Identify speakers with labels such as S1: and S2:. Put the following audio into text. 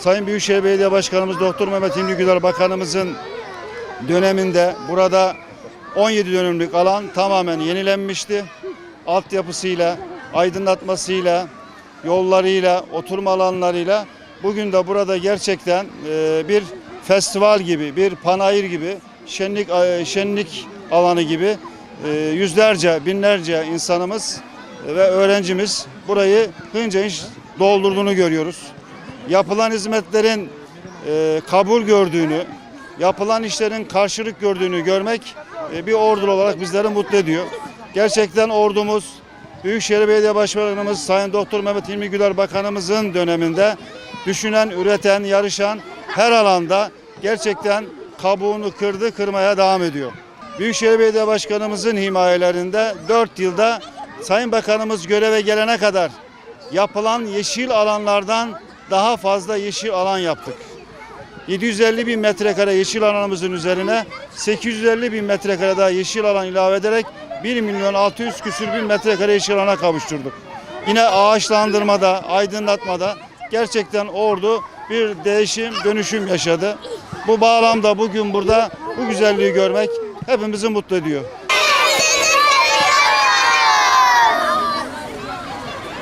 S1: Sayın Büyükşehir Belediye Başkanımız Doktor Mehmet İmli Güler Bakanımızın döneminde burada 17 dönümlük alan tamamen yenilenmişti. Altyapısıyla, aydınlatmasıyla, yollarıyla, oturma alanlarıyla bugün de burada gerçekten e, bir festival gibi, bir panayır gibi, şenlik şenlik alanı gibi e, yüzlerce, binlerce insanımız ve öğrencimiz burayı hınca hınç doldurduğunu görüyoruz. Yapılan hizmetlerin e, kabul gördüğünü, yapılan işlerin karşılık gördüğünü görmek e, bir ordulu olarak bizleri mutlu ediyor. Gerçekten ordumuz, Büyükşehir Belediye Başkanımız Sayın Doktor Mehmet İlmi Güler Bakanımızın döneminde düşünen, üreten, yarışan her alanda gerçekten kabuğunu kırdı, kırmaya devam ediyor. Büyükşehir Belediye Başkanımızın himayelerinde 4 yılda Sayın Bakanımız göreve gelene kadar yapılan yeşil alanlardan daha fazla yeşil alan yaptık. 750 bin metrekare yeşil alanımızın üzerine 850 bin metrekare daha yeşil alan ilave ederek 1 milyon 600 küsür bin metrekare yeşil alana kavuşturduk. Yine ağaçlandırmada, aydınlatmada gerçekten ordu bir değişim, dönüşüm yaşadı. Bu bağlamda bugün burada bu güzelliği görmek hepimizi mutlu ediyor.